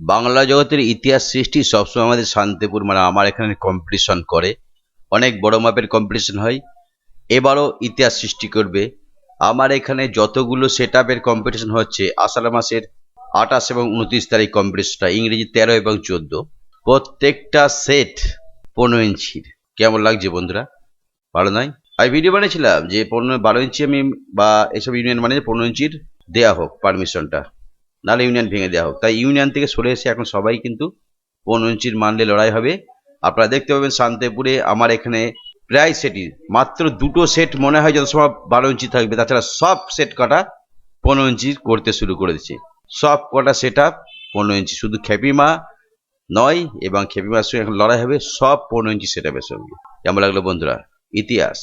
বাংলা জগতের ইতিহাস সৃষ্টি সবসময় আমাদের শান্তিপুর মানে আমার এখানে কম্পিটিশন করে। অনেক বড় মাপের কম্পিটিশন হয়। এবারও ইতিহাস সৃষ্টি করবে। আমার এখানে যতগুলো সেট আপের কম্পিটিশন হচ্ছে, আষাঢ় মাসের আঠাশ এবং উনত্রিশ তারিখ কম্পিটিশনটা ইংরেজি তেরো এবং চোদ্দ। প্রত্যেকটা সেট পনেরো ইঞ্চির। কেমন লাগছে বন্ধুরা? ভালো নয়? আমি ভিডিও বানিয়েছিলাম যে পনেরো, বারো ইঞ্চি আমি বা এসব ইউনিয়ন মানে পনেরো ইঞ্চির দেওয়া হোক পারমিশনটা নাহলে ইউনিয়ন ভেঙে দেওয়া হোক। তাই ইউনিয়ন থেকে সরে এসে এখন সবাই কিন্তু পনেরো ইঞ্চির মানলে লড়াই হবে। আপনারা দেখতে পাবেন শান্তিপুরে আমার এখানে প্রায় সেটই, মাত্র দুটো সেট মনে হয় যত সময় বারো ইঞ্চি থাকবে। তাছাড়া সব সেট কটা পনেরো ইঞ্চি করতে শুরু করে দিচ্ছে। সব কটা সেট আপ পনেরো ইঞ্চি। শুধু খেপিমা নয় এবং খেপিমার সঙ্গে এখন লড়াই হবে, সব পনেরো ইঞ্চি সেট আপের সঙ্গে। কেমন লাগল বন্ধুরা? ইতিহাস।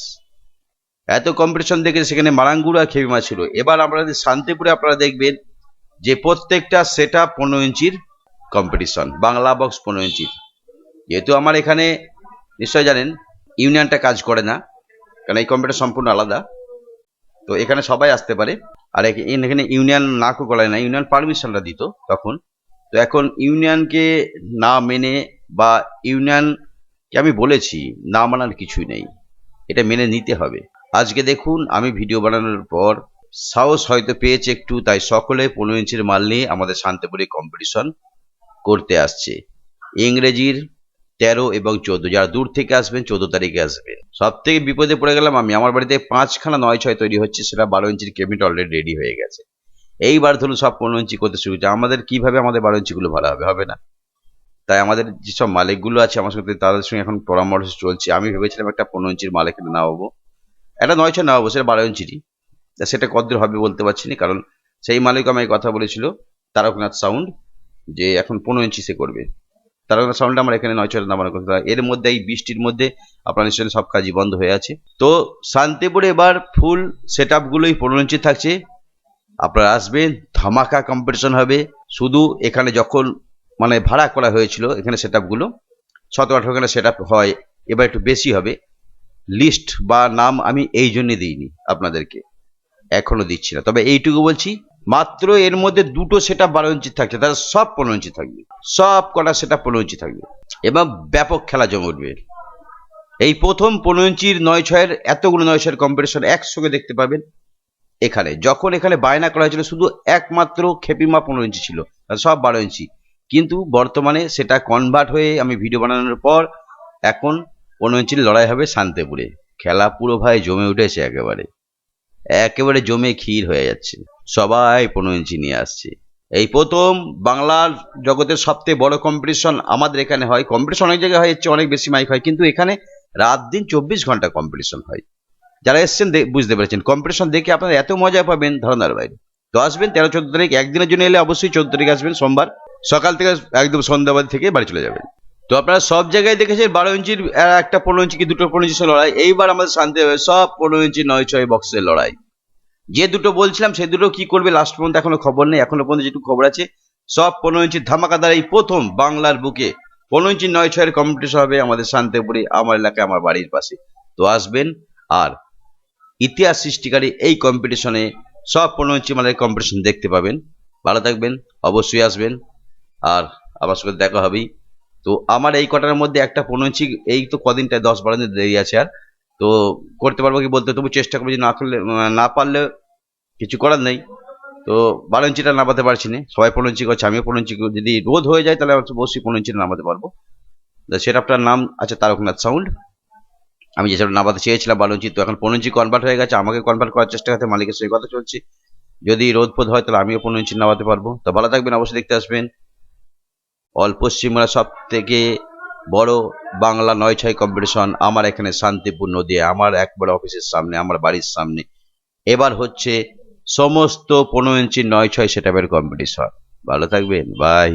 এত কম্পিটিশন দেখে সেখানে মারাঙ্গুড়া খেপিমা ছিল। এবার আপনাদের শান্তিপুরে আপনারা দেখবেন যে প্রত্যেকটা সেট পনেরো ইঞ্চির কম্পিটিশন বাংলা বক্স পনেরো ইঞ্চির। যেহেতু আমার এখানে নিশ্চয় জানেন, ইউনিয়নটা কাজ করে না, কারণ এই কম্পিউটার সম্পূর্ণ আলাদা। তো এখানে সবাই আসতে পারে। আর এখ- এখানে ইউনিয়ন না করে না, ইউনিয়ন পারমিশনটা দিত তখন। তো এখন ইউনিয়নকে না মেনে বা ইউনিয়নকে আমি বলেছি, না মানার কিছুই নেই। এটা মেনে নিতে হবে। আজকে দেখুন, আমি ভিডিও বানানোর পর সাহস হয়তো পেয়েছে একটু, তাই সকলে পনেরো ইঞ্চির মাল নিয়ে আমাদের শান্তিপুরে কম্পিটিশন করতে আসছে। ইংরেজির তেরো এবং চোদ্দ, যারা দূর থেকে আসবেন, চোদ্দ তারিখে আসবেন। সব থেকে বিপদে পড়ে গেলাম আমি, আমার বাড়িতে পাঁচখানা নয় ছয় তৈরি হচ্ছে, সেটা বারো ইঞ্চির কেবিনেট অলরেডি রেডি হয়ে গেছে। এইবার ধরুন সব পনেরো ইঞ্চি করতে শুরু করছে আমাদের কীভাবে আমাদের বারো ইঞ্চিগুলো ভালো হবে হবে না? তাই আমাদের যেসব মালিকগুলো আছে আমার সঙ্গে, তাদের সঙ্গে এখন পরামর্শ চলছে, আমি ভেবেছিলাম একটা পনেরো ইঞ্চির মাল এখানে নামাবো। একটা নয় ছয় নামাবো, সেটা বারো ইঞ্চিরই। তা সেটা কতদূর হবে বলতে পারছি না, কারণ সেই মালিক আমায় কথা বলেছিল, তারকনাথ সাউন্ড যে এখন পনেরো ইঞ্চি সে করবে। তারকনাথ সাউন্ড আমার এখানে নয় ছয় নামানোর কথা। এর মধ্যে, এই বৃষ্টির মধ্যে আপনার নিশ্চয়ই সব কাজই বন্ধ হয়ে আছে। তো শান্তিপুরে এবার ফুল সেট আপগুলোই পনেরো ইঞ্চি থাকছে। আপনারা আসবেন, ধামাকা কম্পিটিশন হবে। শুধু এখানে যখন মানে ভাড়া করা হয়েছিল, এখানে সেট আপগুলো আঠারো খানে সেট আপ হয়, এবার একটু বেশি হবে। লিস্ট বা নাম আমি এই জন্যে দিইনি আপনাদেরকে। এখনও দিচ্ছি না। তবে এইটুকু বলছি, মাত্র এর মধ্যে দুটো সেটা বারো ইঞ্চি থাকছে তাহলে সব পনেরো ইঞ্চি থাকবে। সব কটা সেটা পনেরো ইঞ্চি থাকবে। এবং ব্যাপক খেলা জমে উঠবে। এই প্রথম পনেরো ইঞ্চির নয় ছয়ের এতগুলো নয় ছয়ের কম্পিটিশন একসঙ্গে দেখতে পাবেন এখানে। যখন এখানে বায়না করা হয়েছিল, শুধু একমাত্র খেপিমা পনেরো ইঞ্চি ছিল সব বারো ইঞ্চি। কিন্তু বর্তমানে সেটা কনভার্ট হয়ে আমি ভিডিও বানানোর পর, এখন পনেরো ইঞ্চির লড়াই হবে শান্তিপুরে। খেলা পুরো ভাই জমে উঠেছে একেবারে। একেবারে জমে ক্ষীর হয়ে যাচ্ছে। সবাই পনেরো ইঞ্চি নিয়ে আসছে। এই প্রথম বাংলার জগতের সবথেকে বড় কম্পিটিশন আমাদের এখানে হয়। কম্পিটিশন অনেক জায়গায় হয় অনেক বেশি মাইক হয়। কিন্তু এখানে রাত দিন চব্বিশ ঘণ্টা কম্পিটিশন হয়। যারা এসছেন বুঝতে পেরেছেন। কম্পিটিশন দেখে আপনারা এত মজা পাবেন ধারণার বাইরে। তো আসবেন তেরো, চোদ্দ তারিখ, একদিনের জন্য এলে অবশ্যই চোদ্দ তারিখ আসবেন, সোমবার। সকাল থেকে একদম সন্ধ্যাবাদ থেকে বাড়ি চলে যাবেন। তো আপনারা সব জায়গায় দেখেছেন বারো ইঞ্চির একটা পনেরো ইঞ্চি কি দুটো পনেরো ইঞ্চির লড়াই? এইবার আমাদের শান্তি হবে, সব পনেরো ইঞ্চি নয় ছয় বক্সের লড়াই। যে দুটো বলছিলাম, সে দুটো কি করবে লাস্ট পর্যন্ত এখনও খবর নেই, এখনও পর্যন্ত যেটুকু খবর আছে, সব পনেরো ইঞ্চির ধামাকাদার এই প্রথম বাংলার বুকে পনেরো ইঞ্চি নয় ছয়ের কম্পিটিশন হবে আমাদের শান্তিপুরে, আমার এলাকায়, আমার বাড়ির পাশে। তো আসবেন, আর ইতিহাস সৃষ্টিকারী এই কম্পিটিশনে সব পনেরো ইঞ্চি মালের কম্পিটিশন দেখতে পাবেন। ভালো থাকবেন, অবশ্যই আসবেন, আর আমার সঙ্গে দেখা হবেই। তো আমার এই কটার মধ্যে একটা পনেরো ইঞ্চি, এই তো কদিনটায়, দশ বারো দিন দেরি আছে আর। তো করতে পারব কি বলতে, তবু চেষ্টা করব যে না করলে, না পারলে কিছু করার নেই। তো বারো ইঞ্চিটা নামাতে পারছি না। সবাই পনেরো ইঞ্চি করছে, আমিও পনেরো ইঞ্চি যদি রোদ হয়ে যায় তাহলে অবশ্যই পনেরো ইঞ্চিটা নামাতে পারব। সেটা আপনার নাম আছে তারকনাথ সাউন্ড। আমি যেসব নামাতে চেয়েছিলাম বারো ইঞ্চি, তো এখন পনেরো ইঞ্চি কনভার্ট হয়ে গেছে। আমাকে কনভার্ট করার চেষ্টা করতে মালিকের সেই কথা চলছে। যদি রোদ ফোদ হয় তাহলে আমিও পনেরো ইঞ্চি নামাতে পারব। তো ভালো থাকবেন, অবশ্যই দেখতে আসবেন। অল পশ্চিমবঙ্গের সব থেকে বড় বাংলা নয় ছয় কম্পিটিশন আমার এখানে শান্তিপূর্ণ দিয়ে, আমার একবার অফিসের সামনে, আমার বাড়ির সামনে। এবার হচ্ছে সমস্ত পনেরো ইঞ্চি নয় ছয় সেটাপের কম্পিটিশন ভালো থাকবেন বাই